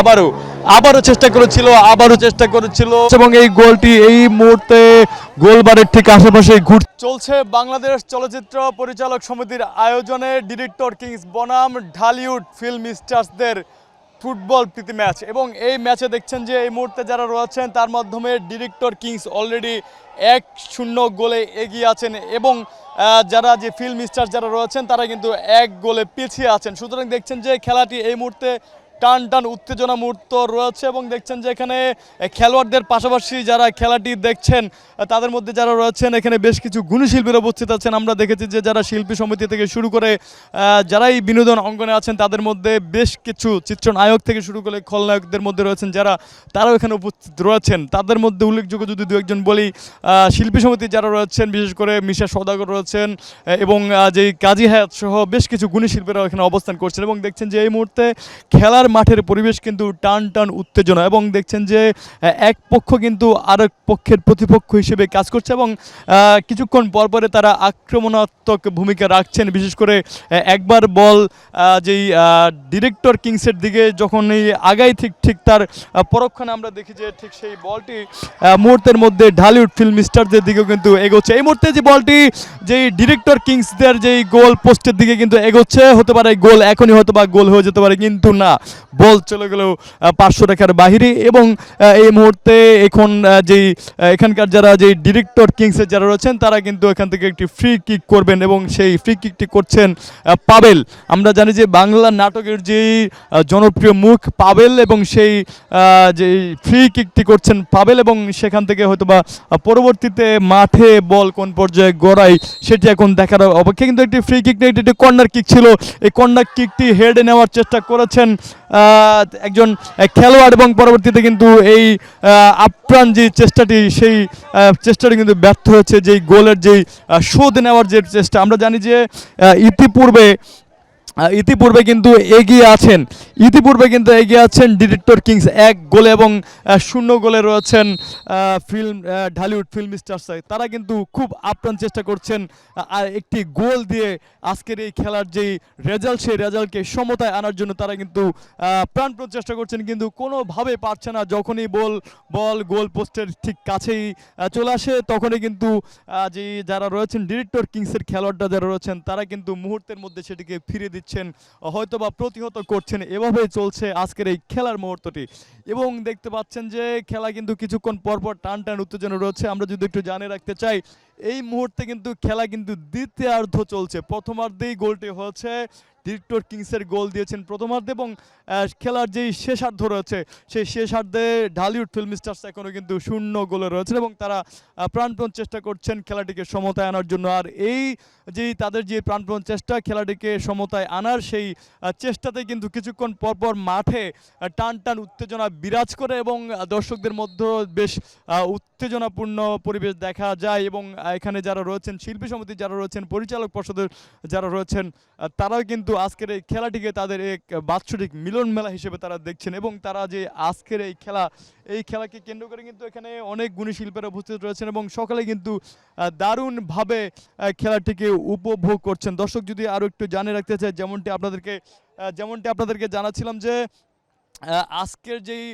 আবারও আবারও চেষ্টা করেছিল, আবারও চেষ্টা করেছিল। এবং এই গোলটি এই মুহূর্তে গোলবারের ঠিক আশেপাশে ঘুর চলছে বাংলাদেশ চলচ্চিত্র পরিচালক সমিতির আয়োজনে ডিরেক্টর কিংস বনাম, ঢালিউড ফিল্ম স্টার্সদের ফুটবল প্রীতি ম্যাচ। এবং এই ম্যাচে দেখছেন যে এই মুহূর্তে যারা রয়েছেন, তার মাধ্যমে ডিরেক্টর কিংস অলরেডি এক শূন্য গোলে এগিয়ে আছেন এবং যারা যে ফিল্ম স্টার যারা রয়েছেন, তারা কিন্তু এক গোলে পিছিয়ে আছেন। সুতরাং দেখছেন যে খেলাটি এই মুহূর্তে টান টান উত্তেজনা মুহূর্ত রয়েছে এবং দেখছেন যে এখানে খেলোয়াড়দের পাশাপাশি যারা খেলাটি দেখছেন তাদের মধ্যে যারা রয়েছেন, এখানে বেশ কিছু গুণী শিল্পীরা উপস্থিত আছেন। আমরা দেখেছি যে যারা শিল্পী সমিতি থেকে শুরু করে যারাই বিনোদন অঙ্গনে আছেন, তাদের মধ্যে বেশ কিছু চিত্রনায়ক থেকে শুরু করে খলনায়কদের মধ্যে রয়েছেন যারা, তারাও এখানে উপস্থিত রয়েছেন। তাদের মধ্যে উল্লেখযোগ্য যদি দু একজন বলি শিল্পী সমিতি যারা রয়েছেন, বিশেষ করে মিশা সদাগর রয়েছেন এবং যেই কাজী হায়াত সহ বেশ কিছু গুণী শিল্পীরাও এখানে অবস্থান করছেন এবং দেখছেন যে এই মুহূর্তে খেলার মাঠের পরিবেশ কিন্তু টান টান উত্তেজনা এবং দেখছেন যে এক পক্ষ কিন্তু আরেক পক্ষের প্রতিপক্ষ হিসেবে কাজ করছে এবং কিছুক্ষণ পরপরে তারা আক্রমণাত্মক ভূমিকা রাখছেন। বিশেষ করে একবার বল যেই ডিরেক্টর কিংসের দিকে যখন এই আগাই ঠিক ঠিক তার পরক্ষণে আমরা দেখি যে ঠিক সেই বলটি মুহূর্তের মধ্যে ঢালিউড ফিল্ম স্টারদের দিকেও কিন্তু এগোচ্ছে। এই মুহূর্তে যে বলটি, যেই ডিরেক্টর কিংসদের যেই গোল পোস্টের দিকে কিন্তু এগোচ্ছে, হতে পারে গোল এখনই হয়তো বা গোল হয়ে যেতে পারে, কিন্তু না। বল চলে গেল পাঁচশো টাকার বাহিরে এবং এই মুহূর্তে এখন যেই এখানকার যারা যেই ডিরেক্টর কিংসের যারা রয়েছেন, তারা কিন্তু এখান থেকে একটি ফ্রি কিক করবেন এবং সেই ফ্রি কিকটি করছেন পাবেল। আমরা জানি যে বাংলা নাটকের যেই জনপ্রিয় মুখ পাবেল এবং সেই যে ফ্রি কিকটি করছেন পাবেল এবং সেখান থেকে হয়তো বা পরবর্তীতে মাঠে বল কোন পর্যায়ে গড়াই, সেটি এখন দেখার অপেক্ষা। কিন্তু একটি ফ্রি কিক এটি একটি কর্নার কিক ছিল। এই কর্নার কিকটি হেডে নেওয়ার চেষ্টা করেছেন একজন খেলোয়াড় এবং পরবর্তীতে কিন্তু এই আপ্রাণ যে চেষ্টাটি, সেই চেষ্টাটি কিন্তু ব্যর্থ হয়েছে, যেই গোলের যেই শোধ নেওয়ার যে চেষ্টা। আমরা জানি যে ইতিপূর্বে ইতিপূর্বে কিন্তু এগিয়ে আছেন ইতিপূর্বে কিন্তু এগিয়ে আছেন ডিরেক্টর কিংস এক গোলে এবং শূন্য গোলে রয়েছেন ফিল্ম ঢালিউড ফিল্ম স্টার্স তারা কিন্তু খুব আপ্রাণ চেষ্টা করছেন আর একটি গোল দিয়ে আজকের এই খেলার যেই রেজাল্ট সেই রেজাল্টকে সমতায় আনার জন্য তারা কিন্তু আহ, প্রাণপণ চেষ্টা করছেন কিন্তু কোনোভাবে পারছে না। যখনই বল বল গোল পোস্টের ঠিক কাছেই চলে আসে তখনই কিন্তু যে যারা রয়েছেন ডিরেক্টর কিংসের খেলোয়াড়রা যারা রয়েছেন তারা কিন্তু মুহূর্তের মধ্যে সেটিকে ফিরে দিচ্ছেন হয়তো বা প্রতিহত করছেন, এভাবে চলছে আজকের এই খেলার মুহূর্তটি। এবং দেখতে পাচ্ছেন যে খেলা কিন্তু কিছুক্ষণ পরপর টান টান উত্তেজনা রয়েছে। আমরা যদি একটু জানে রাখতে চাই এই মুহূর্তে কিন্তু খেলা কিন্তু দ্বিতীয়ার্ধ চলছে। প্রথমার্ধেই গোলটি হয়েছে। ডিরেক্টর কিংসের গোল দিয়েছেন প্রথমার্ধে এবং খেলার যেই শেষার্ধ রয়েছে, সেই শেষার্ধে ঢালিউড ফিল্ম স্টার্স এখনও কিন্তু শূন্য গোলে রয়েছেন এবং তারা প্রাণপণ চেষ্টা করছেন খেলাটিকে সমতায় আনার জন্য। আর এই যেই তাদের যে প্রাণপণ চেষ্টা, খেলাটিকে সমতায় আনার সেই চেষ্টাতে কিন্তু কিছুক্ষণ পরপর মাঠে টান টান উত্তেজনা বিরাজ করে এবং দর্শকদের মধ্যে বেশ উত্তেজনাপূর্ণ পরিবেশ দেখা যায় এবং এখানে যারা রয়েছেন, শিল্পী সমিতি যারা রয়েছেন, পরিচালক পর্ষদের যারা রয়েছেন তারাও কিন্তু আজকের এই খেলাটিকে তাদের এক বাৎসরিক মিলন মেলা হিসেবে তারা দেখছেন এবং তারা যে আজকের এই খেলা, এই খেলাকে কেন্দ্র করে কিন্তু এখানে অনেক গুণী শিল্পীরা উপস্থিত রয়েছেন এবং সকালে কিন্তু দারুণভাবে খেলাটিকে উপভোগ করছেন। দর্শক যদি আরও একটু জানে রাখতে চায়, যেমনটি আপনাদেরকে যেমনটি আপনাদেরকে জানাচ্ছিলাম যে আজকের যেই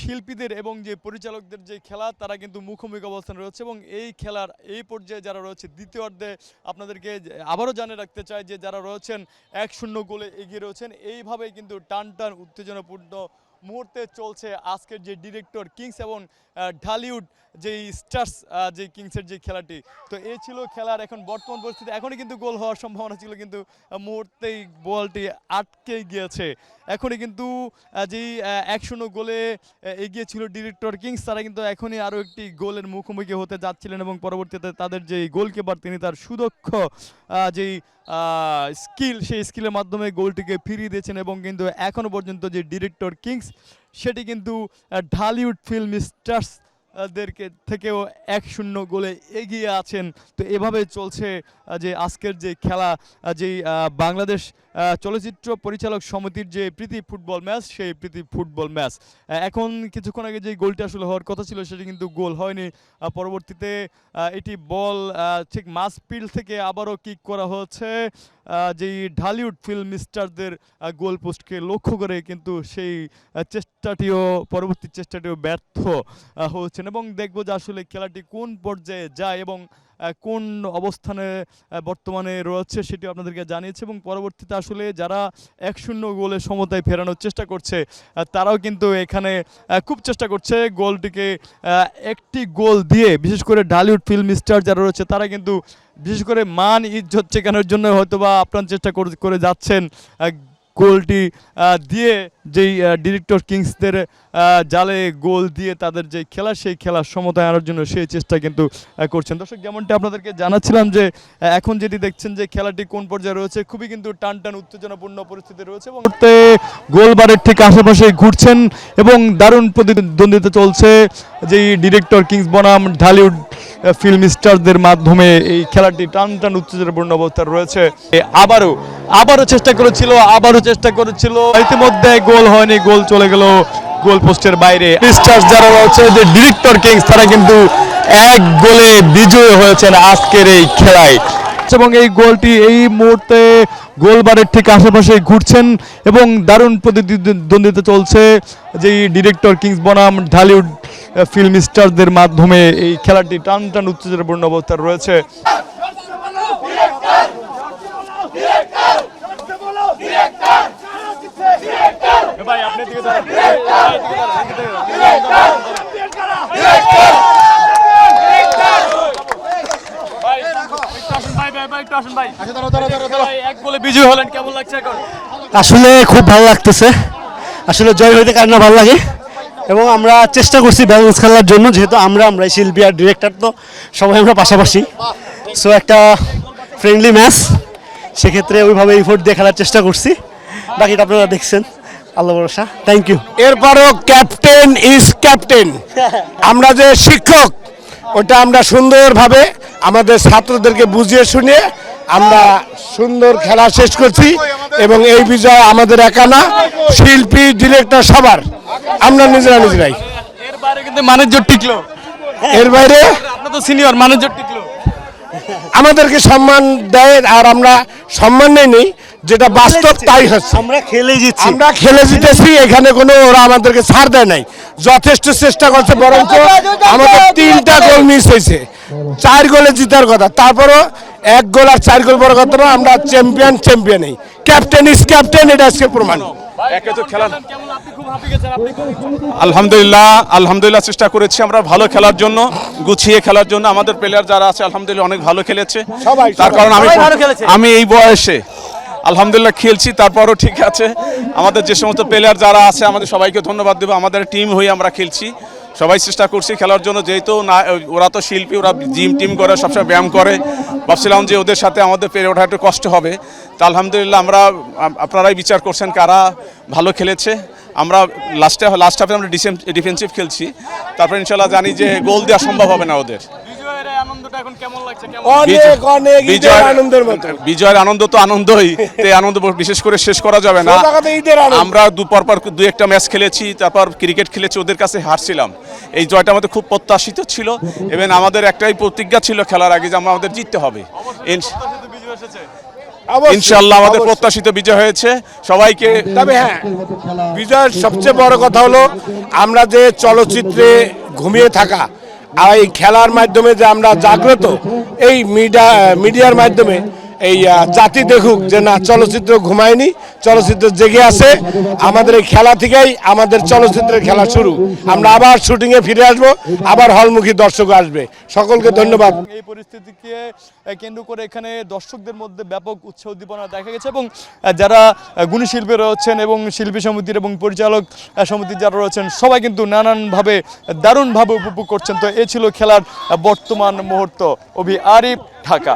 শিল্পীদের এবং যে পরিচালকদের যে খেলা, তারা কিন্তু মুখোমুখি অবস্থান রয়েছে এবং এই খেলার এই পর্যায়ে যারা রয়েছে দ্বিতীয় অর্ধে আপনাদেরকে আবারও জানিয়ে রাখতে চাই যে যারা রয়েছেন, এক শূন্য গোলে এগিয়ে রয়েছেন। এইভাবেই কিন্তু টান টান উত্তেজনাপূর্ণ মুহূর্তে চলছে আজকের যে ডিরেক্টর কিংস এবং ঢালিউড, যেই স্টার্স যে কিংসের যে খেলাটি। তো এই ছিল খেলার এখন বর্তমান পরিস্থিতি। এখনই কিন্তু গোল হওয়ার সম্ভাবনা ছিল, কিন্তু মুহূর্তেই বলটি আটকে গিয়েছে। এখনই কিন্তু যেই এক শূন্য গোলে এগিয়ে ছিল ডিরেক্টর কিংস, তারা কিন্তু এখনই আরও একটি গোলের মুখোমুখি হতে যাচ্ছিলেন এবং পরবর্তীতে তাদের যে গোলকিপার, তিনি তার সুদক্ষ যেই স্কিল, সেই স্কিলের মাধ্যমে গোলটিকে ফিরিয়ে দিয়েছেন এবং কিন্তু এখনও পর্যন্ত যে ডিরেক্টর কিংস সেটি কিন্তু ঢালিউড ফিল্ম স্টার্স দেরকে থেকেও এক শূন্য গোলে এগিয়ে আছেন। তো এভাবে চলছে যে আজকের যে খেলা যেই বাংলাদেশ চলচ্চিত্র পরিচালক সমিতির যে প্রীতি ফুটবল ম্যাচ, সেই প্রীতি ফুটবল ম্যাচ। এখন কিছুক্ষণ আগে যে গোলটি আসলে হওয়ার কথা ছিল, সেটি কিন্তু গোল হয়নি। পরবর্তীতে এটি বল ঠিক মাস পিল থেকে আবারও কিক করা হচ্ছে যেই ঢালিউড ফিল্ম স্টারদের গোল পোস্টকে লক্ষ্য করে কিন্তু সেই চেষ্টাটিও, পরবর্তী চেষ্টাটিও ব্যর্থ হচ্ছেন। এবং দেখব যে আসলে খেলাটি কোন পর্যায়ে যায় এবং কোন অবস্থানে বর্তমানে রয়েছে সেটি আপনাদেরকে জানিয়েছে এবং পরবর্তীতে আসলে যারা এক শূন্য গোলে সমতায় ফেরানোর চেষ্টা করছে তারাও কিন্তু এখানে খুব চেষ্টা করছে গোলটিকে একটি গোল দিয়ে, বিশেষ করে ঢালিউড ফিল্ম স্টার যারা রয়েছে তারা কিন্তু বিশেষ করে মান ইজ্জত চেকানোর জন্য হয়তো বা আপ্রাণ চেষ্টা করে- যাচ্ছেন গোলটি দিয়ে যেই ডিরেক্টর কিংসদের জালে গোল দিয়ে তাদের যে খেলা, সেই খেলা সমতায় আনার জন্য সেই চেষ্টা কিন্তু করছেন। দর্শক, যেমনটি আপনাদেরকে জানাচ্ছিলাম যে এখন যেটি দেখছেন যে খেলাটি কোন পর্যায়ে রয়েছে, খুবই কিন্তু টান টান উত্তেজনাপূর্ণ পরিস্থিতি রয়েছে এবং গোলবারের ঠিক আশেপাশে ঘুরছেন এবং দারুণ প্রতিদ্বন্দ্বিতা চলছে। যেই ডিরেক্টর কিংস বনাম, ঢালিউড ফিল্ম স্টারদের মাধ্যমে এই খেলাটি টান টান উত্তেজনাপূর্ণ অবস্থা রয়েছে। আবারও আবারও চেষ্টা করেছিল আবারও চেষ্টা করেছিল। ইতিমধ্যে গোল হয়নি গোল চলে গেল গোল পোস্টের বাইরে। স্টার্স যারা রয়েছে যে ডিরেক্টর কিংস তারা কিন্তু এক গোলে বিজয়ী হয়েছেন আজকের এই খেলায়। এবং এই গোলটি এই মুহূর্তে গোলবারের ঠিক আশেপাশে ঘুরছেন এবং দারুণ প্রতিদ্বন্দ্বিতা চলছে। যেই ডিরেক্টর কিংস বনাম ঢালিউড ফিল্ম স্টারদের মাধ্যমে এই খেলাটি টান টান উত্তেজনাপূর্ণ অবস্থা রয়েছে। ভাই আপনি দিকে এক গোলে বিজয় হলেন কেমন লাগছে এখন? আসলে খুব ভালো লাগতেছে। আসলে জয় হইতে কার না ভালো লাগে? এবং আমরা চেষ্টা করছি ব্যালেন্স খেলার জন্য যেহেতু আমরা আমরা শিল্পী আর ডিরেক্টর তো সবাই আমরা পাশাপাশি। সো একটা ফ্রেন্ডলি ম্যাচ সেক্ষেত্রে ওইভাবে ইফোর্ট দিয়ে খেলার চেষ্টা করছি। বাকিটা আপনারা দেখছেন আল্লাহ ভরসা। থ্যাংক ইউ এরপরও ক্যাপ্টেন ইজ ক্যাপ্টেন আমরা যে শিক্ষক ওটা আমরা সুন্দরভাবে আমাদের ছাত্রদেরকে বুঝিয়ে শুনিয়ে আমরা সুন্দর খেলা শেষ করছি এবং এই বিজয় আমাদের একা না শিল্পী ডিরেক্টর সবার। আমরা নিজেরা নিজেরাই। এর বাইরে কিন্তু মানুষজন টিকলো। এর বাইরে? আপনি তো সিনিয়র মানুষজন টিকলো। আমাদেরকে সম্মান দেয় আর আমরা সম্মান নেই নেই যেটা বাস্তব তাই হচ্ছে। আমরা খেলে জিতছি। আমরা খেলে জিতেছি এখানে কোনো ওরা আমাদেরকে ছাড় দেয় নাই। যথেষ্ট চেষ্টা করছে বরঞ্চ আমাদের তিনটা গোল মিস হয়েছে। চার গোলে জিতার কথা। তারপরও এক গোল আর চার গোল বড় কথা না আমরা চ্যাম্পিয়ন চ্যাম্পিয়নই ক্যাপ্টেন ইজ ক্যাপ্টেন এটা আজকে প্রমাণ। একে তো খেলা কেমন আপনি খুব হাঁপি গেছেন আপনি খুব আলহামদুলিল্লাহ আলহামদুলিল্লাহ চেষ্টা করেছি আমরা ভালো খেলার জন্য গুছিয়ে খেলার জন্য। আমাদের প্লেয়ার যারা আছে আলহামদুলিল্লাহ অনেক ভালো খেলেছে। সবাই, তার কারণ আমি। আমি এই বয়সে আলহামদুলিল্লাহ খেলছি তারপরও ঠিক আছে। আমাদের যে সমস্ত প্লেয়ার যারা আছে আমাদের সবাইকে ধন্যবাদ দেবো। আমাদের টিম হয়ে আমরা খেলছি। সবাই চেষ্টা করছি খেলার জন্য, যেহেতু না, ওরা তো শিল্পী, ওরা জিম টিম করে, সবসময় ব্যায়াম করে। ভাবছিলাম যে ওদের সাথে আমাদের পেরে ওঠা একটু কষ্ট হবে। তা আলহামদুলিল্লাহ আমরা আপনারাই বিচার করছেন কারা ভালো খেলেছে। আমরা লাস্টে লাস্ট হাফে আমরা ডিফেন্সিভ খেলছি। তারপর ইনশাল্লাহ জানি যে গোল দেওয়া সম্ভব হবে না ওদের। অনেক অনেক ঈদের বিজয়ের আনন্দের মতো। বিজয়ের আনন্দ তো আনন্দই তো এই আনন্দ বিশেষ করে শেষ করা যাবে না। আমরা দু পরপর দু একটা ম্যাচ খেলেছি তারপর ক্রিকেট খেলেছি ওদের কাছে হারছিলাম। এই জয়টা আমাদের খুব প্রত্যাশিত ছিল। এবং আমাদের একটাই প্রতিজ্ঞা ছিল খেলার আগে যে আমরা আমাদের জিততে হবে। ইনশাল্লাহ আমাদের প্রত্যাশিত বিজয় হয়েছে। সবাইকে তবে হ্যাঁ বিজয়ের সবচেয়ে বড় কথা হলো আমরা যে চলচ্চিত্রে ঘুমিয়ে থাকা আর এই খেলার মাধ্যমে যে আমরা জাগ্রত এই মিডিয়া মিডিয়ার মাধ্যমে এই জাতি দেখুক যে না, চলচ্চিত্র ঘুমায়নি, চলচ্চিত্র জেগে আছে। আমাদের এই খেলা থেকেই আমাদের চলচ্চিত্রের খেলা শুরু। আমরা আবার শুটিংয়ে ফিরে আসব, আবার হলমুখী দর্শক আসবে। সকলকে ধন্যবাদ। এই পরিস্থিতিকে কেন্দ্র করে এখানে দর্শকদের মধ্যে ব্যাপক উৎসাহ উদ্দীপনা দেখা গেছে এবং যারা গুণী শিল্পী রয়েছেন এবং শিল্পী সমিতির এবং পরিচালক সমিতির যারা রয়েছেন, সবাই কিন্তু নানানভাবে, দারুণভাবে উপভোগ করছেন। তো এ ছিল খেলার বর্তমান মুহূর্ত। অভি আরিফ ঢাকা।